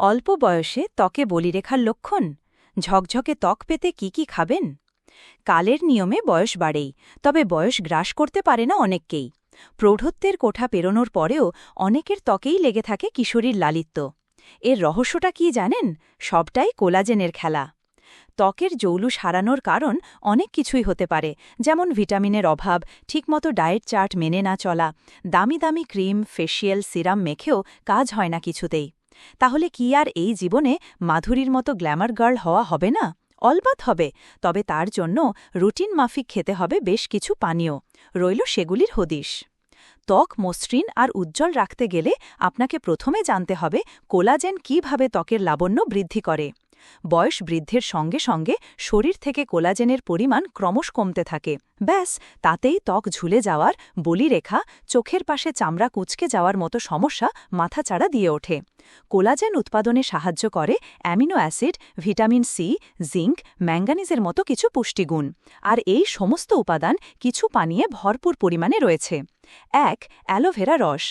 অল্প বয়সে ত্বকে বলিরেখার লক্ষণ? ঝকঝকে ত্বক পেতে কি কি খাবেন? কালের নিয়মে বয়স বাড়েই, তবে বয়স গ্রাস করতে পারে না অনেককেই। প্রৌঢ়ত্বের কোঠা পেরোনোর পরেও অনেকের ত্বকেই লেগে থাকে কিশোরীর লালিত্য। এর রহস্যটা কি জানেন? সবটাই কোলাজেনের খেলা। ত্বকের জৌলুস হারানোর কারণ অনেক কিছুই হতে পারে, যেমন ভিটামিনের অভাব, ঠিকমতো ডায়েট চার্ট মেনে না চলা, দামি দামি ক্রিম, ফেসিয়াল, সিরাম মেখেও কাজ হয় না কিছুতেই। তাহলে কি আর এই জীবনে মাধুরীর মতো গ্ল্যামার গার্ল হওয়া হবে না? অলবাত হবে, তবে তার জন্য রুটিন মাফিক খেতে হবে বেশ কিছু পানীয়। রইল সেগুলির হদিশ। ত্বক মসৃণ আর উজ্জ্বল রাখতে গেলে আপনাকে প্রথমে জানতে হবে কোলাজেন কীভাবে ত্বকের লাবণ্য বৃদ্ধি করে। বয়স বৃদ্ধির সঙ্গে সঙ্গে শরীর থেকে কোলাজেনের পরিমাণ ক্রমশ কমতে থাকে। ব্যাস, তাতেই ত্বক ঝুলে যাওয়ার বলিরেখা চোখের পাশে চামড়া কুচকে যাওয়ার মতো সমস্যা মাথাচাড়া দিয়ে ওঠে। কোলাজেন উৎপাদনে সাহায্য করে amino acid, vitamin C, zinc, ম্যাঙ্গানিজের মতো কিছু পুষ্টিগুণ। আর এই সমস্ত উপাদান কিছু পানীয়ে ভরপুর পরিমাণে রয়েছে। এক, অ্যালোভেরা রস।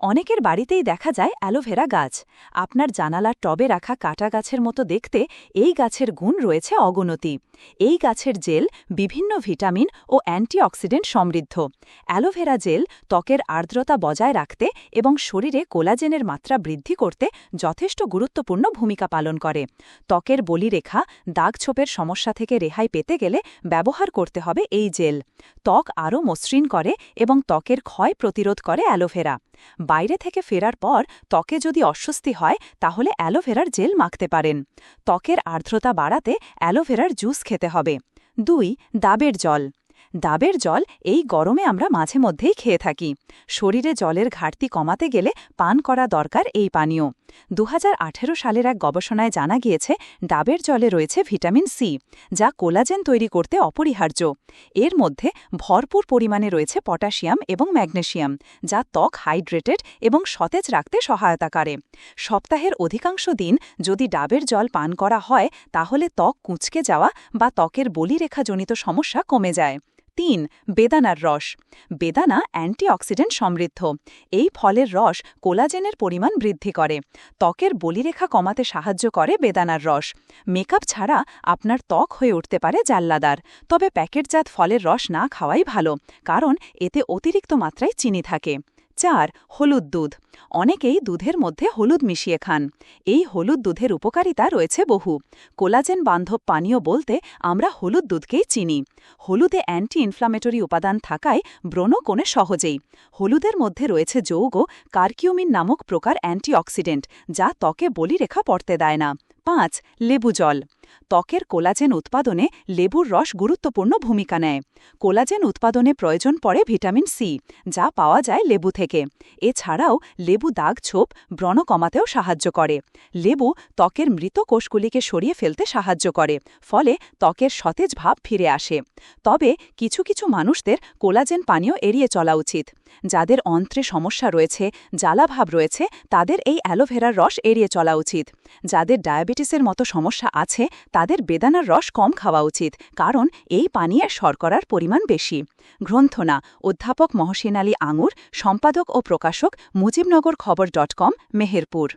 অনেকের বাড়িতেই দেখা যায় অ্যালোভেরা গাছ। আপনার জানালার টবে রাখা কাটা গাছের মতো দেখতে এই গাছের গুণ রয়েছে অগণতি। এই গাছের জেল বিভিন্ন ভিটামিন ও অ্যান্টিঅক্সিডেন্ট সমৃদ্ধ। অ্যালোভেরা জেল ত্বকের আর্দ্রতা বজায় রাখতে এবং শরীরে কোলাজেনের মাত্রা বৃদ্ধি করতে যথেষ্ট গুরুত্বপূর্ণ ভূমিকা পালন করে। ত্বকের বলিরেখা দাগ ছোপের সমস্যা থেকে রেহাই পেতে গেলে ব্যবহার করতে হবে এই জেল। ত্বক আরও মসৃণ করে এবং ত্বকের ক্ষয় প্রতিরোধ করে অ্যালোভেরা। বাইরে থেকে ফেরার পর ত্বকে যদি অস্বস্তি হয়, তাহলে অ্যালোভেরার জেল মাখতে পারেন। ত্বকের আর্দ্রতা বাড়াতে অ্যালোভেরার জুস খেতে হবে। দুই ডাবের জল। ডাবের জল এই গরমে আমরা মাঝে মধ্যেই খেয়ে থাকি। শরীরে জলের ঘাটতি কমাতে গেলে পান করা দরকার এই পানীয়। দু হাজার আঠেরো সালের এক গবেষণায় জানা গিয়েছে, ডাবের জলে রয়েছে ভিটামিন সি, যা কোলাজেন তৈরি করতে অপরিহার্য। এর মধ্যে ভরপুর পরিমাণে রয়েছে পটাশিয়াম এবং ম্যাগনেশিয়াম, যা ত্বক হাইড্রেটেড এবং সতেজ রাখতে সহায়তা করে। সপ্তাহের অধিকাংশ দিন যদি ডাবের জল পান করা হয়, তাহলে ত্বক কুঁচকে যাওয়া বা ত্বকের বলিরেখাজনিত সমস্যা কমে যায়। তিন, বেদানার রস। বেদানা অ্যান্টিঅক্সিডেন্ট সমৃদ্ধ। এই ফলের রস কোলাজেনের পরিমাণ বৃদ্ধি করে। ত্বকের বলিরেখা কমাতে সাহায্য করে বেদানার রস। মেকআপ ছাড়া আপনার ত্বক হয়ে উঠতে পারে জাল্লাদার তবে প্যাকেটজাত ফলের রস না খাওয়াই ভালো, কারণ এতে অতিরিক্ত মাত্রায় চিনি থাকে। চার হলুদ দুধ। অনেকেই দুধের মধ্যে হলুদ মিশিয়ে খান। এই হলুদ দুধের উপকারিতা রয়েছে বহু। কোলাজেন বান্ধব পানীয় বলতে আমরা হলুদ দুধকেই চিনি। হলুদে অ্যান্টি ইনফ্লামেটরি উপাদান থাকায় ব্রণ কোণে সহজেই। হলুদের মধ্যে রয়েছে যৌগ কার্কিউমিন নামক প্রকার অ্যান্টিঅক্সিডেন্ট যা ত্বকে বলিরেখা পড়তে দেয় না। পাঁচ, লেবু জল। ত্বকের কোলাজেন উৎপাদনে লেবুর রস গুরুত্বপূর্ণ ভূমিকা নেয়। কোলাজেন উৎপাদনে প্রয়োজন পড়ে ভিটামিন সি, যা পাওয়া যায় লেবু থেকে। এছাড়াও, লেবু দাগ ছোপ ব্রণ কমাতেও সাহায্য করে। লেবু ত্বকের মৃত কোষগুলিকে সরিয়ে ফেলতে সাহায্য করে, ফলে ত্বকের সতেজ ভাব ফিরে আসে। তবে কিছু কিছু মানুষদের কোলাজেন পানীয় এড়িয়ে চলা উচিত। যাদের অন্ত্রে সমস্যা রয়েছে জ্বালাভাব রয়েছে, তাদের এই অ্যালোভেরার রস এড়িয়ে চলা উচিত। যাদের ডায়াবেটিসের মতো সমস্যা আছে তাদের বেদানার রস কম খাওয়া উচিত, কারণ এই পানীয়ে শর্করার পরিমাণ বেশি। গ্রন্থনা, অধ্যাপক মহসিন আলী আঙুর, সম্পাদক ও প্রকাশক মুজিবনগর খবর ডট কম, মেহেরপুর।